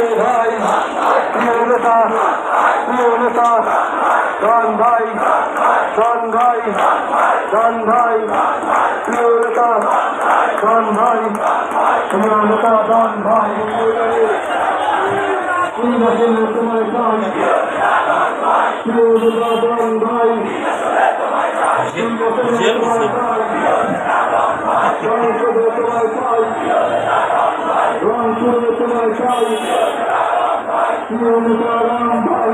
প্রিয় নেতা প্রিয় নেতা ডন ভাই ডন ভাই ডন ভাই, প্রিয় নেতা ডন ভাই, প্রিয় নেতা ডন ভাই। প্রিয় নেতা ডন ভাই নির্বাচনে তোমায় চাই সংসদে তোমায় চাই রংপুরে তোমায় চাই। প্রিয় নেতা রাম ভাই